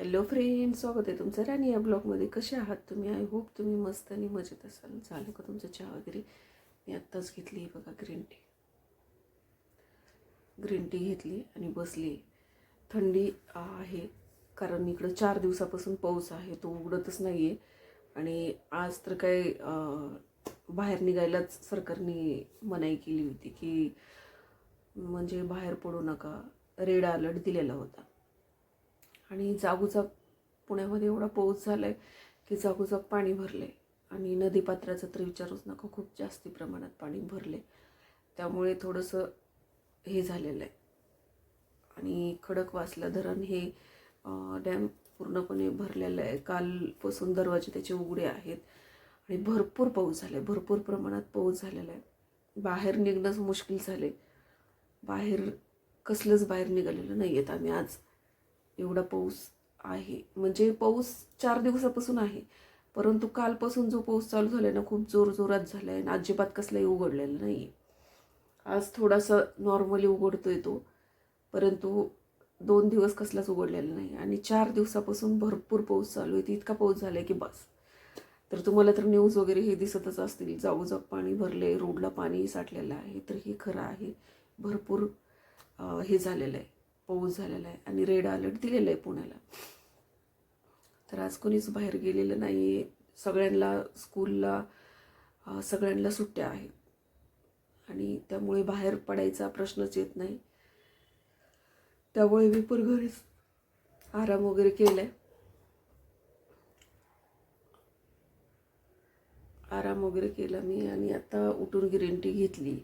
Hello friend स्वागत आहे तुमचं राणी या ब्लॉगमध्ये कसे आहात तुम्ही? आय होप तुम्ही मस्त आणि मजेत असाल. झालं का तुमचं चहा वगैरे? मी आत्ताच घेतली बघा ग्रीन टी ग्रीन टी घेतली आणि बसली थंडी आहे कारण इकडं चार दिवसापासून पाऊस आहे तो उघडतच नाही आहे आणि आज तर काय बाहेर निघायलाच सरकारने मनाई केली होती की म्हणजे बाहेर पडू नका. रेड अलर्ट दिलेला होता. आणि जागोजाग पुण्यामध्ये एवढा पाऊस झाला आहे की जागोजाग पाणी भरले आणि नदीपात्राचं तर विचारूच नका खूप जास्ती प्रमाणात पाणी भरले त्यामुळे थोडंसं हे झालेलं आहे. आणि खडकवासला धरण हे डॅम पूर्णपणे भरलेलं आहे. कालपासून दरवाजे त्याचे उघडे आहेत. आणि भरपूर पाऊस झाला आहे भरपूर प्रमाणात पाऊस झालेला आहे. बाहेर निघणंच मुश्किल झाले बाहेर कसलंच बाहेर निघालेलं नाही आहेत आम्ही आज एवढा पाऊस आहे. म्हणजे पाऊस चार दिवसापासून आहे. परंतु कालपासून जो पाऊस चालू झाला आहे ना खूप जोर जोरात झाला आहे आणि अजिबात कसलाही उघडलेला नाही आहे आज थोडासा नॉर्मली उघडतोय तो परंतु दोन दिवस कसलाच उघडलेला नाही. आणि चार दिवसापासून भरपूर पाऊस चालू आहे. इतका पाऊस झाला आहे की बस. तर तुम्हाला तर न्यूज वगैरे हे दिसतच असतील. जाऊजाऊ पाणी भरले रोडला पाणी साठलेलं आहे तर हे खरं आहे. भरपूर हे झालेलं आहे. पाऊस झालेला आहे आणि रेड अलर्ट दिलेला आहे पुण्याला. तर आज कोणीच बाहेर गेलेलं नाही आहे सगळ्यांना स्कूलला सगळ्यांना सुट्ट्या आहेत. आणि त्यामुळे बाहेर पडायचा प्रश्नच येत नाही. त्यामुळे मी पण घरीच आराम वगैरे केला आहे आराम वगैरे केला मी आणि आता उठून ग्रीन टी घेतली.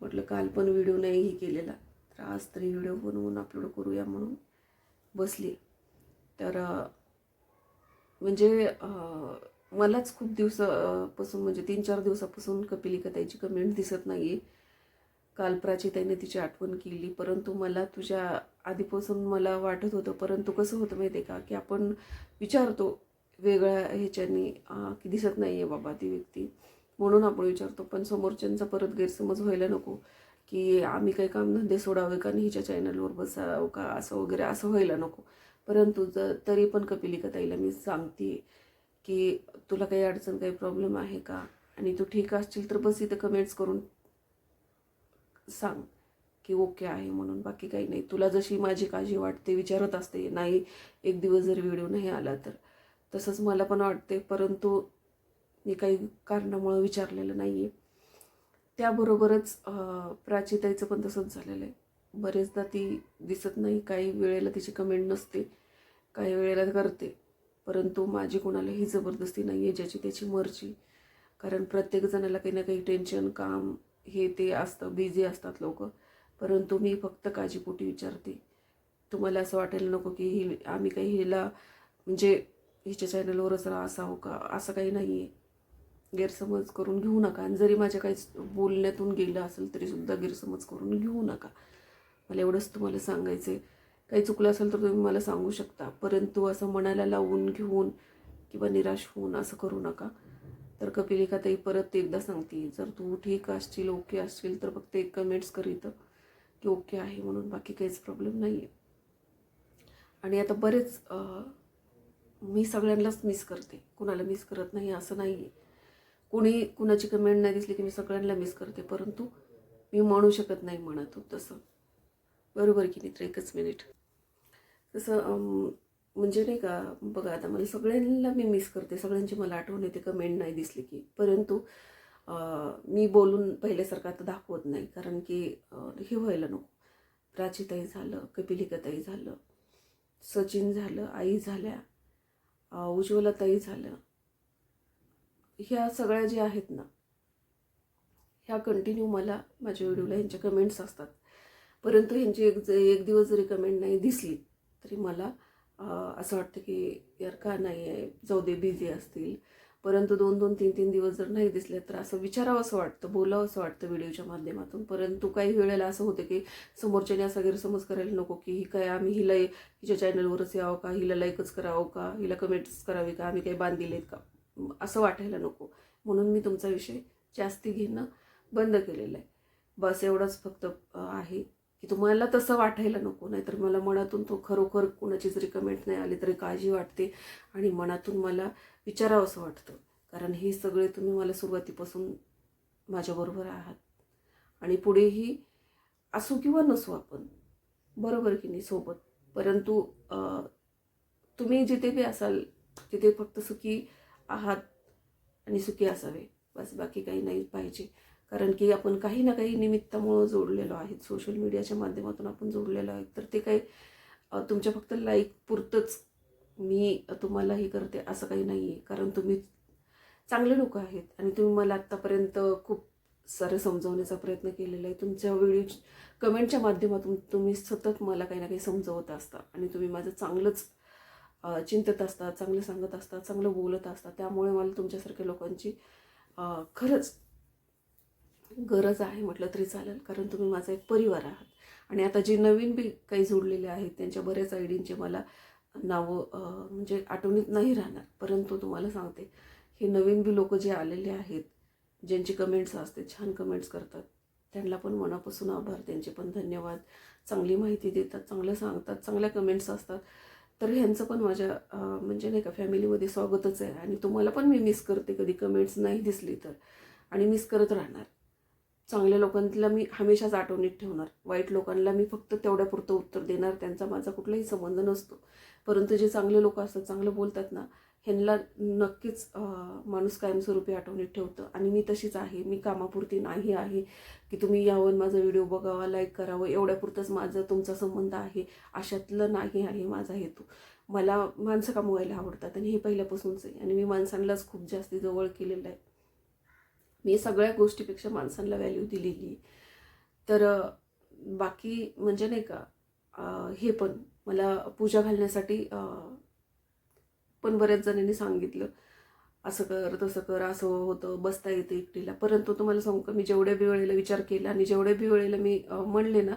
म्हटलं काल पण व्हिडिओ नाही ही केलेला. आज तरी व्हिडिओ बनवून अपलोड करूया म्हणून बसली. तर म्हणजे मलाच खूप दिवसापासून म्हणजे तीन चार दिवसापासून कपिलिका ताईची कमेंट दिसत नाही आहे काल प्राचीताईने तिची आठवण केली परंतु मला तुझ्या आधीपासून मला वाटत होतं परंतु कसं होतं माहिती आहे का की आपण विचारतो वेगळ्या ह्याच्यानी की दिसत नाही आहे बाबा ती व्यक्ती. म्हणून आपण विचारतो पण समोरच्यांचा परत गैरसमज व्हायला नको. की आम्ही काही कामधंदे सोडावे का? हिच्या चॅनलवर बसावं का? असं वगैरे असं व्हायला नको. परंतु जर तरी पण कपिलिका ताईला मी सांगते की तुला काही अडचण काही प्रॉब्लेम आहे का? आणि तू ठीक असशील तर बस इथं कमेंट्स करून सांग की ओके आहे म्हणून. बाकी काही नाही. तुला जशी माझी काळजी वाटते विचारत असते नाही एक दिवस जर व्हिडिओ नाही आला तर. तसंच मला पण वाटते. परंतु मी काही कारणामुळं विचारलेलं नाही आहे त्याबरोबरच प्राचीताईचं पण तसंच झालेलं आहे. बरेचदा ती दिसत नाही काही वेळेला तिची कमेंट नसते काही वेळेला करते. परंतु माझी कोणालाही जबरदस्ती नाही आहे ज्याची त्याची मर्जी. कारण प्रत्येक जणाला काही ना काही टेन्शन काम हे ते असतं बिझी असतात लोक. परंतु मी फक्त काळजीपोटी विचारते. तुम्हाला असं वाटायला नको की ही आम्ही काही हिला म्हणजे हिच्या चॅनलवरच राहा असावं का? असं काही नाही आहे गैरसमज करून घेऊ नका. आणि जरी माझ्या काही बोलण्यातून गेलं असेल तरीसुद्धा गैरसमज करून घेऊ नका. मला एवढंच तुम्हाला सांगायचं आहे काही चुकलं असेल तर तुम्ही मला सांगू शकता. परंतु असं मनाला लावून घेऊन किंवा निराश होऊन असं करू नका. तर कपिलिका ताई परत एकदा सांगते जर तू ठीक असशील ओके असशील तर फक्त एक कमेंट्स करीत की ओके आहे म्हणून. बाकी काहीच प्रॉब्लेम नाही आहे आणि आता बरेच मी सगळ्यांनाच मिस करते. कुणाला मिस करत नाही असं नाही आहे कुणी कुणाची कमेंट नाही दिसली की मी सगळ्यांना मिस करते परंतु मी म्हणू शकत नाही म्हणत होत तसं. बरोबर की नाही? तर एकच मिनिट तसं म्हणजे नाही का बघा आता मला सगळ्यांना मी मिस करते सगळ्यांची मला आठवण येते कमेंट नाही दिसली की. परंतु मी बोलून पहिल्यासारखं आता दाखवत नाही कारण की हे व्हायला नको. प्राचीताई झालं कपिलिकाताई झालं सचिन झालं आई झाल्या अं, उज्ज्वलाताई झालं ह्या सगळ्या ज्या आहेत ना ह्या कंटिन्यू मला माझ्या व्हिडिओला ह्यांच्या कमेंट्स असतात. परंतु ह्यांची एक एक दिवस जरी कमेंट नाही दिसली तरी मला असं वाटतं की यार का नाही आहे जाऊ दे बिझी असतील. परंतु दोन दोन तीन तीन दिवस जर नाही दिसले तर असं विचारावं असं वाटतं बोलावं असं वाटतं व्हिडिओच्या माध्यमातून. परंतु काही वेळेला असं होतं की समोरच्याने असा गैरसमज करायला नको की ही काय आम्ही हिला हिच्या चॅनलवरच यावं का? हिला लाईकच करावं का? हिला कमेंट्स करावी का? आम्ही काही बांधिलेत का? असं वाटायला नको. म्हणून मी तुमचा विषय जास्ती घेणं बंद केलेलं आहे. बस एवढंच फक्त आहे की तुम्हाला तसं वाटायला नको. नाहीतर मला मनातून तो खरोखर कोणाची जरी कमेंट नाही आली तरी काळजी वाटते आणि मनातून मला विचारावं असं वाटतं. कारण हे सगळे तुम्ही मला सुरुवातीपासून माझ्याबरोबर आहात. आणि पुढेही असू किंवा नसू आपण बरोबर की नाही सोबत. परंतु तुम्ही जिथे बी असाल तिथे फक्त सुखी आहात आणि सुखी असावे. बस बाकी काही नाही पाहिजे. कारण की आपण काही ना काही निमित्तामुळं जोडलेलो आहेत. सोशल मीडियाच्या माध्यमातून आपण जोडलेलो आहेत. तर ते काही तुमच्या फक्त लाईक पुरतंच मी तुम्हाला हे करते असं काही नाही आहे कारण तुम्ही चांगले लोक आहेत आणि तुम्ही मला आत्तापर्यंत खूप सारं समजवण्याचा प्रयत्न केलेला आहे. तुमच्या व्हिडिओ कमेंटच्या माध्यमातून तुम्ही सतत मला काही ना काही समजवत असता आणि तुम्ही माझं चांगलंच चिंतत असतात चांगलं सांगत असतात चांगलं बोलत असतात. त्यामुळे मला तुमच्यासारख्या लोकांची खरंच गरज आहे म्हटलं तरी चालेल कारण तुम्ही माझा एक परिवार आहात. आणि आता जे नवीन बी काही जोडलेले आहेत त्यांच्या बऱ्याच आयडींचे मला नावं म्हणजे आठवणीत नाही राहणार. परंतु तुम्हाला सांगते हे नवीन बी लोक जे आलेले आहेत ज्यांची कमेंट्स असते छान कमेंट्स करतात त्यांना पण मनापासून आभार. त्यांचे पण धन्यवाद. चांगली माहिती देतात चांगलं सांगतात चांगल्या कमेंट्स असतात. तर ह्यांचं पण माझ्या म्हणजे नाही का फॅमिलीमध्ये स्वागतच आहे. आणि तुम्हाला पण मी मिस करते. कधी कमेंट्स नाही दिसली तर. आणि मिस करत राहणार. चांगल्या लोकांना मी हमेशाच आठवणीत ठेवणार. वाईट लोकांना मी फक्त तेवढ्यापुरतं उत्तर देणार. त्यांचा माझा कुठलाही संबंध नसतो. परंतु जे चांगले लोक असतात चांगलं बोलतात ना ह्यांना नक्कीच माणूस कायमस्वरूपी आठवणीत ठेवतं. आणि मी तशीच आहे. मी कामापुरती नाही आहे की तुम्ही यावं माझा व्हिडिओ बघावा लाईक करावं. एवढ्यापुरतंच माझं तुमचा संबंध आहे. अशातलं नाही आहे माझा हेतू. मला माणसं कमवायला आवडतात आणि हे पहिल्यापासूनच आहे. आणि मी माणसांनाच खूप जास्त जवळ केलेलं आहे. मी सगळ्या गोष्टीपेक्षा माणसांना व्हॅल्यू दिलेली आहे. तर बाकी म्हणजे नाही का हे पण. मला पूजा घालण्यासाठी पण बऱ्याच जणांनी सांगितलं असं कर तसं कर असं होतं बसता येतं एकटीला. परंतु तुम्हाला सांगू का मी जेवढ्या बी वेळेला विचार केला आणि जेवढ्या बी वेळेला मी म्हणले ना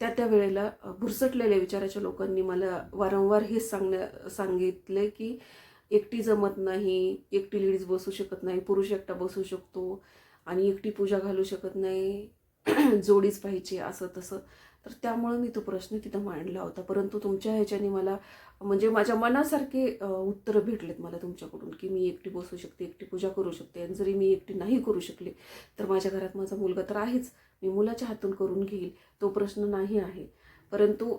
त्या त्या वेळेला भुरसटलेल्या विचाराच्या लोकांनी मला वारंवार हेच सांगण्या सांगितले की एकटी जमत नाही एकटी लेडीज बसू शकत नाही पुरुष एकटा बसू शकतो आणि एकटी पूजा घालू शकत नाही जोडीच पाहिजे असं तसं. तर त्यामुळं मी तो प्रश्न तिथं मांडला होता. परंतु तुमच्या ह्याच्याने मला म्हणजे माझ्या मनासारखे उत्तरं भेटलेत मला तुमच्याकडून की मी एकटी बसू शकते एकटी पूजा करू शकते. आणि जरी मी एकटी नाही करू शकले तर माझ्या घरात माझा मुलगा तर आहेच. मी मुलाच्या हातून करून घेईल तो प्रश्न नाही आहे. परंतु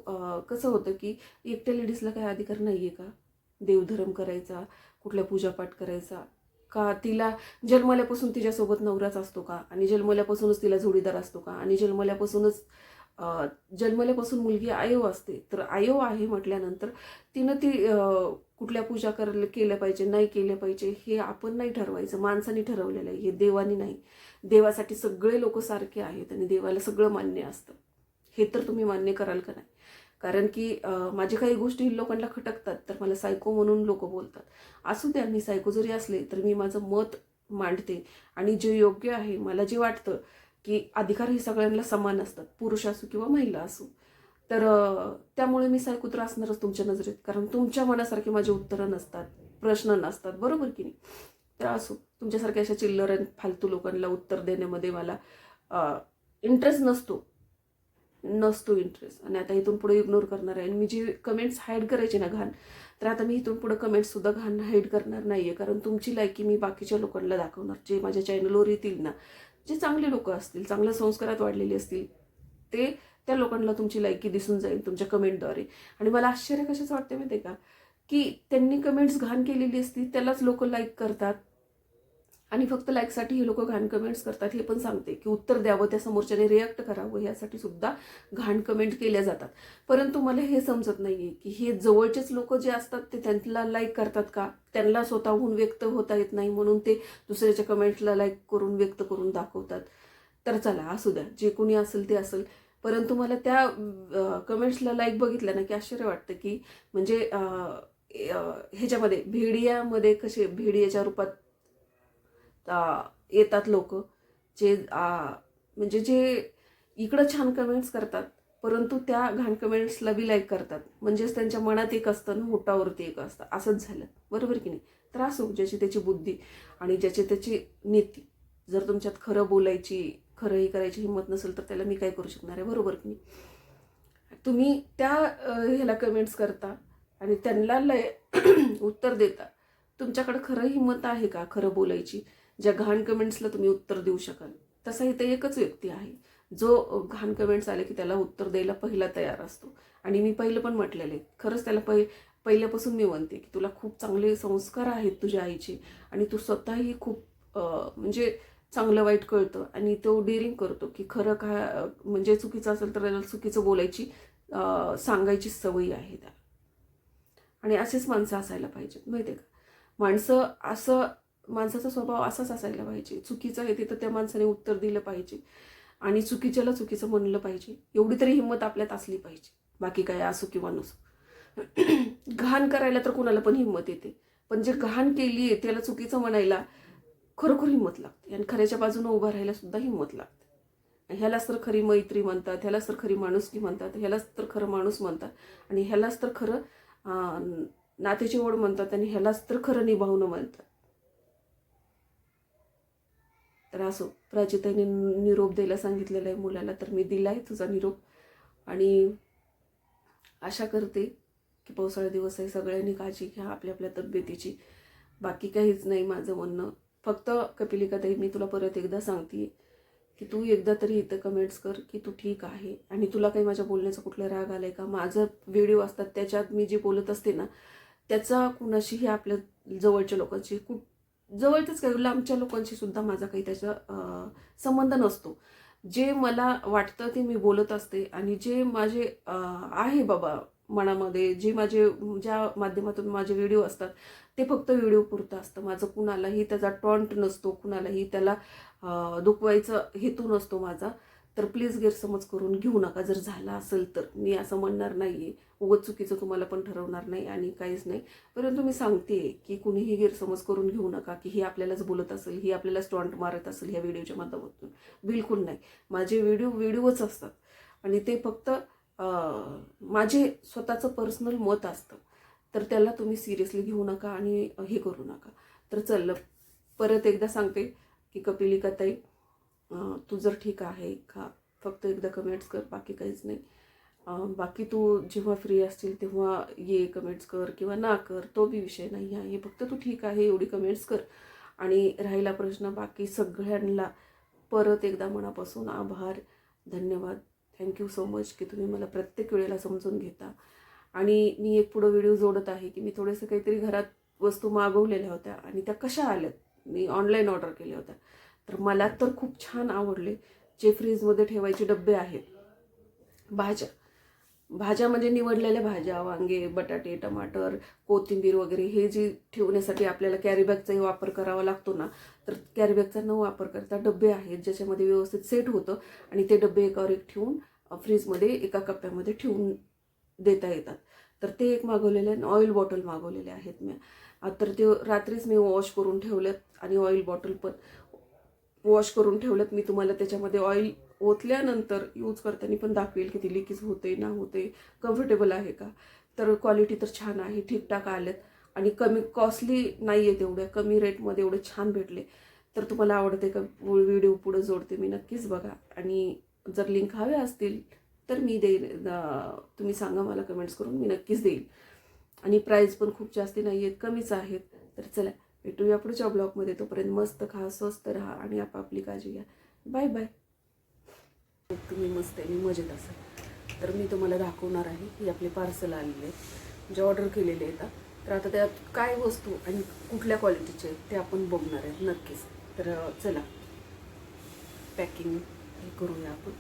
कसं होतं की एकट्या लेडीजला काही अधिकार नाही आहे का? देवधर्म करायचा कुठल्या पूजापाठ करायचा? का तिला जन्मल्यापासून तिच्यासोबत नवराच असतो का? आणि जन्मल्यापासूनच तिला जोडीदार असतो का? आणि जन्मल्यापासूनच जन्मल्यापासून मुलगी आयो असते तर आयो आहे म्हटल्यानंतर तिनं ती कुठल्या पूजा कर केल्या पाहिजे नाही केल्या पाहिजे हे आपण नाही ठरवायचं. माणसाने ठरवलेलं आहे हे देवानी नाही. देवासाठी सगळे लोक सारखे आहेत आणि देवाला सगळं मान्य असतं. हे तर तुम्ही मान्य कराल का नाही? कारण की माझे माझ्या काही गोष्टी लोकांना खटकतात तर मला सायको म्हणून लोक बोलतात. असू द्या मी सायको जरी असले तर मी माझं मत मांडते. आणि जे योग्य आहे मला जे वाटतं की अधिकार हे सगळ्यांना समान असतात पुरुष असो किंवा महिला असो. तर त्यामुळे मी सायकुत्र असणारच तुमच्या नजरेत. कारण तुमच्या मनासारखे माझे उत्तरं नसतात प्रश्न नसतात. बरोबर की नाही? तर असो तुमच्यासारख्या अशा चिल्लर आणि फालतू लोकांना उत्तर देण्यामध्ये मला इंटरेस्ट नसतो. नसतो इंटरेस्ट आणि आता इथून पुढे इग्नोर करणार आहे. आणि मी जी कमेंट्स हाईड करायचे ना घाण तर आता मी इथून पुढं कमेंट्ससुद्धा घाण हाईड करणार नाही आहे कारण तुमची लायकी मी बाकीच्या लोकांना दाखवणार. जे माझ्या चॅनलवर येतील ना जे चांगले लोक असतील चांगल्या संस्कारात वाढलेले असतील ते त्या लोकांना तुमची लायकी दिसून जाईल तुमच्या कमेंटद्वारे आणि मला आश्चर्य कशाचं वाटते माहिती आहे का? की त्यांनी कमेंट्स घाण केलेली असती त्यालाच लोक लाईक करतात. आणि फक्त लाईकसाठी हे लोक घाण कमेंट्स करतात हे पण सांगते की उत्तर द्यावं त्या समोरच्याने रिॲक्ट करावं यासाठी सुद्धा घाण कमेंट केल्या जातात. परंतु मला हे समजत नाही आहे की हे जवळचेच लोक जे असतात ते त्यांना लाईक करतात का? त्यांना स्वतःहून व्यक्त होता येत नाही म्हणून ते दुसऱ्याच्या कमेंट्सला लाईक करून व्यक्त करून दाखवतात. तर चला असू द्या. जे कोणी असेल ते असेल. परंतु मला त्या कमेंट्सला लाईक बघितलं ना की आश्चर्य वाटतं की म्हणजे ह्याच्यामध्ये भेडियामध्ये कसे भेडियाच्या रूपात येतात लोक जे म्हणजे जे इकडं छान कमेंट्स करतात परंतु त्या घाण कमेंट्सला बी लाईक करतात. म्हणजेच त्यांच्या मनात एक असतं आणि होटावरती एक असतं. असंच झालं. बरोबर की नाही? तर असो ज्याची त्याची बुद्धी आणि ज्याची त्याची नीती. जर तुमच्यात खरं बोलायची खरं हे करायची हिंमत नसेल तर त्याला मी काय करू शकणार आहे? बरोबर की नाही? तुम्ही त्या ह्याला कमेंट्स करता आणि त्यांना लय उत्तर देता. तुमच्याकडे खरं हिंमत आहे का? खरं बोलायची. ज्या घाण कमेंट्सला तुम्ही उत्तर देऊ शकाल तसा इथे एकच व्यक्ती आहे. जो घाण कमेंट्स आले की त्याला उत्तर द्यायला पहिला तयार असतो. आणि मी पहिलं पण म्हटलेलं आहे. खरंच त्याला पहि पहिल्यापासून मी म्हणते की तुला खूप चांगले संस्कार आहेत तुझ्या आईचे आणि तू स्वतःही खूप म्हणजे चांगलं वाईट कळतं आणि तो डेअरिंग करतो की खरं काय म्हणजे चुकीचं असेल तर त्याला चुकीचं बोलायची सांगायची सवय आहे त्याला. आणि असेच माणसं असायला पाहिजेत माहिती आहे का? माणसं असं माणसाचा स्वभाव असाच असायला पाहिजे. चुकीचं आहे तिथं त्या माणसाने उत्तर दिलं पाहिजे. आणि चुकीच्याला चुकीचं म्हणलं पाहिजे. एवढी तरी हिंमत आपल्यात असली पाहिजे. बाकी काय असो किंवा नसो. घाण करायला तर कोणाला पण हिंमत येते. पण जे घाण केली आहे त्याला चुकीचं म्हणायला खरोखर हिंमत लागते. आणि खऱ्याच्या बाजूने उभं राहायला सुद्धा हिंमत लागते. ह्यालाच तर खरी मैत्री म्हणतात ह्यालाच तर खरी माणुसकी म्हणतात ह्यालाच तर खरं माणूस म्हणतात. आणि ह्यालाच तर खरं नातेची ओढ म्हणतात आणि ह्यालाच तर खरं निभावणं म्हणतात. तर असो प्राचिताईने निरोप द्यायला सांगितलेला आहे मुलाला तर मी दिलाय तुझा निरोप. आणि आशा करते की पावसाळा दिवस आहे सगळ्यांनी काळजी घ्या आपल्या आपल्या तब्येतीची. बाकी काहीच नाही माझं म्हणणं. फक्त कपिलिका ताई मी तुला परत एकदा सांगते की तू एकदा तरी इथं कमेंट्स कर की तू ठीक आहे. आणि तुला काही माझ्या बोलण्याचा कुठला राग आला आहे का? माझं व्हिडिओ असतात त्याच्यात मी जे बोलत असते ना त्याचा कुणाशीही आपल्या जवळच्या लोकांशी कुठ जवळच्याच काही लांबच्या लोकांशी सुद्धा माझा काही त्याचा संबंध नसतो. जे मला वाटतं ते मी बोलत असते आणि जे माझे आहे बाबा मनामध्ये जे माझे ज्या माध्यमातून माझे व्हिडिओ असतात ते फक्त व्हिडिओ पुरतं असतं. माझं कुणालाही त्याचा टॉन्ट नसतो कुणालाही त्याला दुखवायचा हेतू नसतो माझा. तर प्लीज गैरसमज करून घेऊ नका. जर झाला असेल तर मी असं म्हणणार नाही आहे उगत चुकीचं तुम्हाला पण ठरवणार नाही आणि काहीच नाही. परंतु मी सांगते की कुणीही गैरसमज करून घेऊ नका की ही आपल्यालाच बोलत असेल ही आपल्याला स्टॉन्ट मारत असेल ह्या व्हिडिओच्या माध्यमातून. बिलकुल नाही. माझे व्हिडिओ व्हिडिओच असतात. आणि ते फक्त माझे स्वतःचं पर्सनल मत असतं. तर त्याला तुम्ही सिरियसली घेऊ नका आणि हे करू नका. तर चल परत एकदा सांगते की कपिलिका ताई तू जर ठीक आहे का? फक्त एकदा कमेंट्स कर बाकी काहीच नाही. बाकी तू जेव्हा फ्री असतील तेव्हा ये कमेंट्स कर किंवा ना कर तो बी विषय नाही आहे. फक्त तू ठीक आहे एवढी कमेंट्स कर. आणि राहिला प्रश्न बाकी सगळ्यांना परत एकदा मनापासून आभार धन्यवाद. थँक्यू सो मच की तुम्ही मला प्रत्येक वेळेला समजून घेता. आणि मी एक पुढं व्हिडिओ जोडत आहे की मी थोडेसे काहीतरी घरात वस्तू मागवलेल्या होत्या आणि त्या कशा आल्यात? मी ऑनलाईन ऑर्डर केल्या होत्या. तर मला तर खूप छान आवडले. जे फ्रीजमध्ये ठेवायचे डबे आहेत. भाज्या. भाज्या म्हणजे निवडलेल्या भाज्या वांगे बटाटे टमाटर कोथिंबीर वगैरे हे जे ठेवण्यासाठी आपल्याला कॅरीबॅगचाही वापर करावा लागतो ना तर कॅरीबॅगचा न वापर करता डबे आहेत ज्याच्यामध्ये व्यवस्थित सेट होतं आणि ते डबे एकावर एक ठेवून फ्रीजमध्ये एका कप्प्यामध्ये ठेवून देता येतात. तर ते एक मागवलेले आणि ऑइल बॉटल मागवलेले आहेत मी. तर ते रात्रीच मी वॉश करून ठेवलेत आणि ऑइल बॉटल पण वॉश करून ठेवलेत. मी तुम्हाला त्याच्यामध्ये ऑइल ओतल्यानंतर यूज करताना पण दाखवेल की ती लिकेज होते ना होते. कम्फर्टेबल आहे का? तर क्वालिटी तर छान आहे ठीकठाक आलेत. आणि कमी कॉस्टली नाही आहे तेवढ्या. कमी रेटमध्ये एवढे छान भेटले. तर तुम्हाला आवडते का? व्हिडिओ पुढे जोडते मी. नक्कीच बघा. आणि जर लिंक हवे असतील तर मी देईन तुम्ही सांगा मला कमेंट्स करून. मी नक्कीच देईन आणि प्राईस पण खूप जास्ती नाही आहेत कमीच आहेत. तर चला भेटूया पुढच्या ब्लॉगमध्ये तोपर्यंत मस्त खा स्वस्त राहा आणि आपापली काळजी घ्या. बाय बाय तुम्ही मस्त आहे मी मजेत असाल. तर मी तुम्हाला दाखवणार आहे की आपले पार्सल आलेले आहेत जे ऑर्डर केलेले आहेत तर आता त्यात काय वस्तू आणि कुठल्या क्वालिटीचे आहेत ते आपण बघणार आहेत नक्कीच. तर चला. पॅकिंग हे करूया आपण.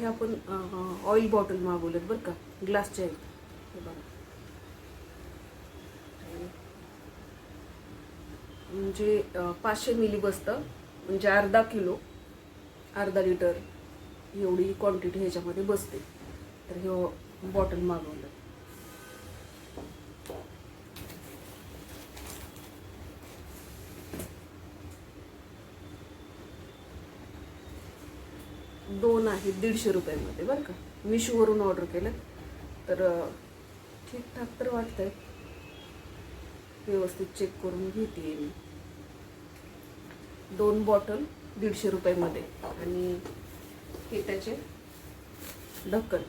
हे आपण ऑइल बॉटल मागवलेत बरं का ग्लासच्या आहेत हे बघा. म्हणजे पाचशे मिली बसतं म्हणजे अर्धा किलो अर्धा लिटर एवढी क्वांटिटी ह्याच्यामध्ये बसते. तर हे बॉटल मागवलं दोन आहेत दीडशे रुपयामध्ये बरं का? मिशोवरून ऑर्डर केलं तर ठीकठाक तर वाटतंय. व्यवस्थित चेक करून घेते मी. दोन बॉटल दीडशे रुपयामध्ये आणि हे त्याचे ढक्कन.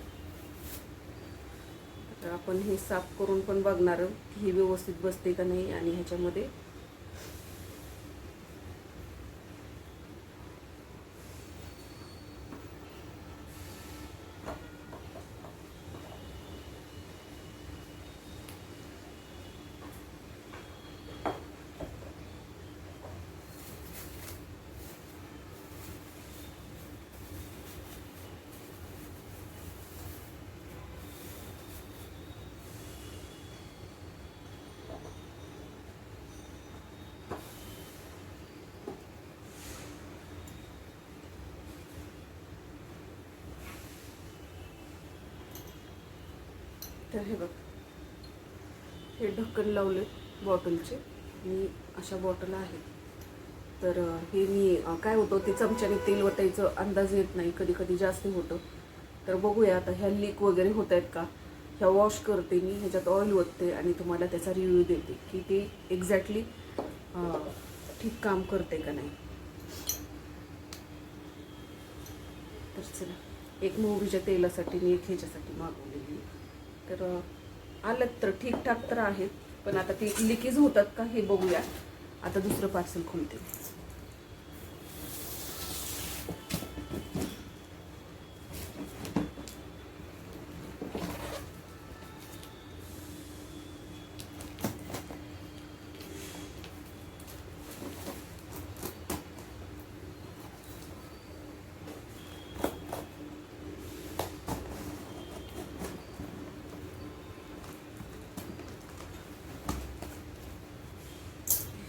तर आपण हे साफ करून पण बघणार आहोत की हे व्यवस्थित बसते का नाही आणि ह्याच्यामध्ये तर हे बघ. हे ढक्कन लावले बॉटलचे. मी अशा बॉटल आहेत. तर हे मी काय होतं ते चमच्याने तेल वतायचं अंदाज येत नाही. कधी कधी जास्त होतं. तर बघूया आता ह्या लीक वगैरे होत आहेत का? ह्या वॉश करते मी ह्याच्यात ऑइल ओतते आणि तुम्हाला त्याचा रिव्ह्यू देते की ते एक्झॅक्टली ठीक काम करते का नाही. तर चला एक मोहरीच्या तेलासाठी मी एक ह्याच्यासाठी मागवलेली. तर आलं तर ठीकठाक तर आहेत पण आता ते लिकेज होतात का हे बघूया. आता दुसरं पार्सल खोलते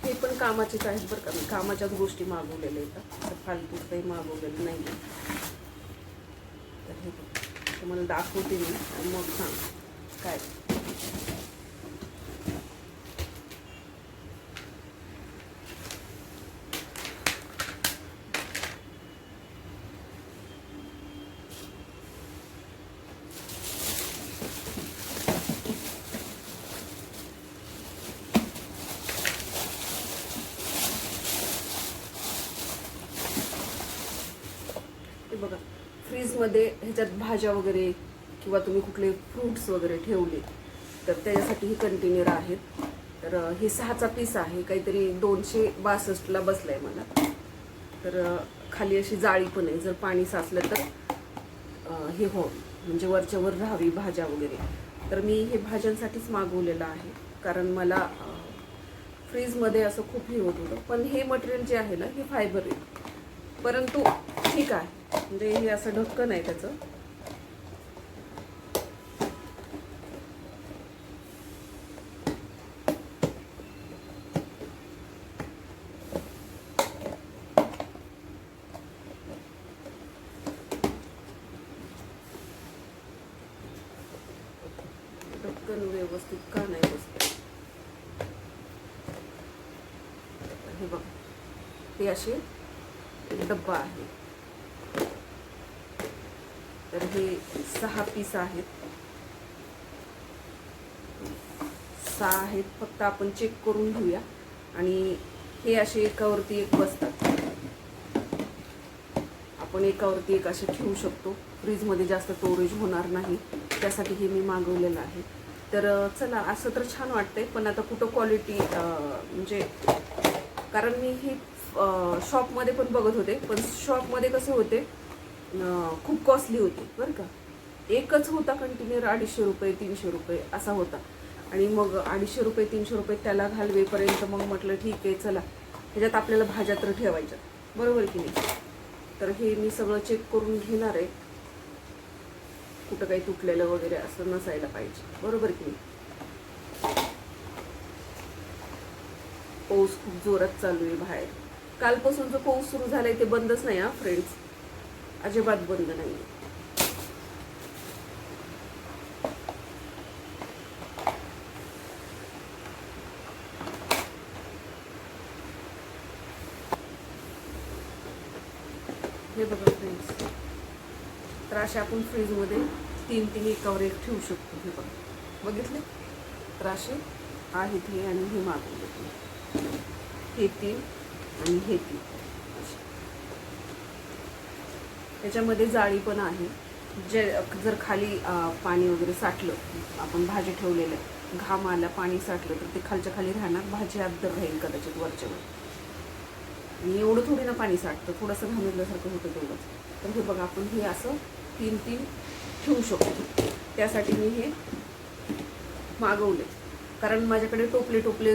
हे पण कामाचेच आहेत बरं का मी कामाच्याच गोष्टी मागवलेल्या आहेत. तर फालतू काही मागवलेलं नाही तर हे तुम्हाला दाखवते मी मग सांग काय हे बघा फ्रीजमध्ये ह्याच्यात भाज्या वगैरे किंवा तुम्ही कुठले फ्रूट्स वगैरे ठेवले तर त्याच्यासाठी ही कंटेनर आहेत. तर हे सहाचा पीस आहे. काहीतरी दोनशे बासष्टला बसलाय मला. तर खाली अशी जाळी पण आहे. जर पाणी साचलं तर हे हो म्हणजे वरच्या वर राहावी भाज्या वगैरे. तर मी हे भाज्यांसाठीच मागवलेलं आहे. कारण मला फ्रीजमध्ये असं खूप हे होत होतं. पण हे मटेरियल जे आहे ना हे फायबर आहे. परंतु ठीक आहे. म्हणजे हे असं ढक्कन आहे त्याचं. ढक्कन व्यवस्थित का नाही बसत. हे बघ. हे असे डब्बा आहे. तर हे सहा पीस आहेत. सहा आहेत फक्त आपण चेक करून घेऊया. आणि हे असे एकावरती एक बसतात. आपण एकावरती एक असे ठेवू शकतो. फ्रीजमध्ये जास्त स्टोरेज होणार नाही. त्यासाठी हे मी मागवलेलं आहे. तर चला असं तर छान वाटतंय पण आता कुठं क्वालिटी म्हणजे कारण मी हे शॉपमध्ये पण बघत होते पण शॉपमध्ये कसे होते खूप कॉस्टली होती बरं का? एकच होता कंटेनर अडीचशे रुपये तीनशे रुपये असा होता. आणि मग अडीचशे रुपये तीनशे रुपये त्याला घालवेपर्यंत मग म्हटलं ठीक आहे चला. ह्याच्यात आपल्याला भाज्या तर ठेवायच्या. बरोबर की नाही? तर हे मी सगळं चेक करून घेणार आहे. कुठं काही तुटलेलं वगैरे असं नसायला पाहिजे. बरोबर की नाही? पाऊस खूप जोरात चालू आहे बाहेर. कालपासून जो पाऊस सुरू झालाय ते बंदच नाही हा फ्रेंड्स अजिबात बंद नाही हे बघा फ्रेंड्स तर असे आपण फ्रीजमध्ये तीन तीन एकावर एक ठेवू शकतो हे बघा. बघितले? तर असे आहेत हे आणि हे मागून घेतले. हे तीन आणि हे तीन असे. त्याच्यामध्ये जाळी पण आहे. जे जर खाली पाणी वगैरे साठलं आपण भाजी ठेवलेलं आहे, घाम आला पाणी साठलं तर ते खालच्या खाली राहणार भाजी अद्दर राहील कदाचित वरच्यावर आणि एवढं थोडी ना पाणी साठतं थोडंसं घामल्यासारखं होतं तेवढंच. तर हे बघा आपण हे असं तीन तीन ठेवू शकतो. त्यासाठी मी हे मागवले कारण माझ्याकडे टोपले टोपले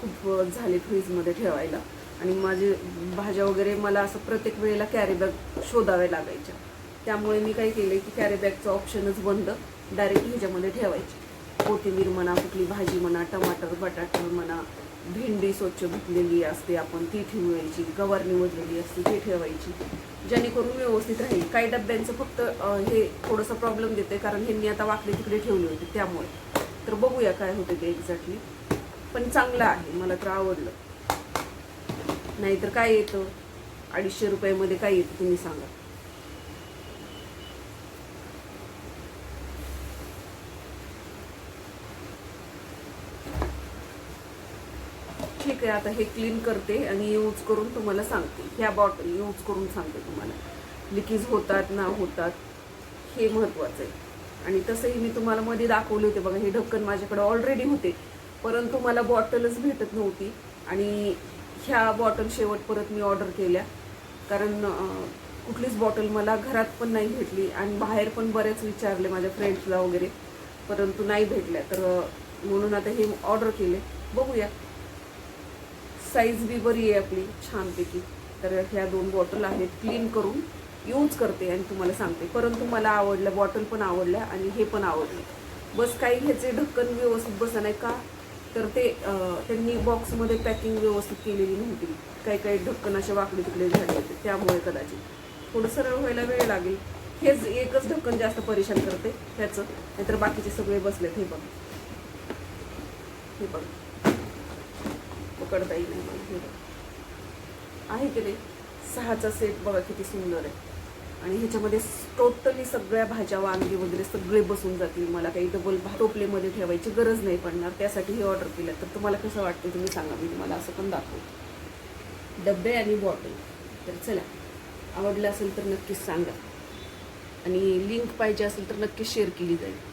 खूप झाले फ्रीजमध्ये ठेवायला. आणि माझे भाज्या वगैरे मला असं प्रत्येक वेळेला कॅरीबॅग शोधाव्या लागायच्या त्यामुळे मी काय केले की कॅरीबॅगचं ऑप्शनच बंद डायरेक्ट ह्याच्यामध्ये ठेवायची. कोथिंबीर म्हणा कुठली भाजी म्हणा टमाटर बटाटा म्हणा भेंडी स्वच्छ धुतलेली असते आपण ती ठेवायची गवार निवडलेली असते ती ठेवायची. जेणेकरून व्यवस्थित राहील. काही डब्यांचं फक्त हे थोडंसं प्रॉब्लेम देते कारण ह्यांनी आता वाकडे तिकडे ठेवले होते त्यामुळे. तर बघूया काय होते ते एक्झॅक्टली पण चांगलं आहे मला तर आवडलं. नाहीतर काय येतं? अडीचशे रुपयामध्ये काय येतं तुम्ही सांगा. ठीक आहे आता हे क्लीन करते आणि यूज करून तुम्हाला सांगते. ह्या बॉटल यूज करून सांगते तुम्हाला. लिकेज होतात ना होतात हे महत्त्वाचं आहे. आणि तसंही मी तुम्हाला मध्ये दाखवले होते बघा हे ढक्कन माझ्याकडे ऑलरेडी होते. परंतु मला बॉटलच भेटत नव्हती. आणि ह्या बॉटल शेवट परत मी ऑर्डर केल्या. कारण कुठलीच बॉटल मला घरात पण नाही भेटली आणि बाहेर पण बरेच विचारले माझ्या फ्रेंड्सला वगैरे. परंतु नाही भेटल्या. तर म्हणून आता हे ऑर्डर केले. बघूया. साईज बी बरी आहे आपली छानपैकी. तर ह्या दोन बॉटल आहेत. क्लीन करून यूज करते आणि तुम्हाला सांगते. परंतु मला आवडल्या बॉटल पण आवडल्या आणि हे पण आवडलं. बस काही ह्याचे ढक्कन व्यवस्थित बसा नाही का? तर ते त्यांनी बॉक्समध्ये पॅकिंग व्यवस्थित केलेली नव्हती. काही काही ढक्कन असे वाकडे तिकडे झाले होते. त्यामुळे कदाचित थोडं सरळ व्हायला वेळ लागेल. हेच एकच ढक्कन जास्त परेशान करते ह्याचं. नाहीतर बाकीचे सगळे बसलेत. हे बघ. हे बघ. पकडता येईल. नाही हे बघ. आहे की नाही? सहाचा सेट बघा किती सुंदर आहे. आणि ह्याच्यामध्ये टोटली सगळ्या भाज्या वांगी वगैरे सगळे बसून जातील. मला काही डबल टोपलेमध्ये ठेवायची गरज नाही पडणार. त्यासाठी हे ऑर्डर केलं. तर तुम्हाला कसं वाटतं तुम्ही सांगा. मी तुम्हाला असं पण दाखवते. डबे आणि बॉटल तर चला. आवडलं असेल तर नक्कीच सांगा. आणि लिंक पाहिजे असेल तर नक्कीच शेअर केली जाईल.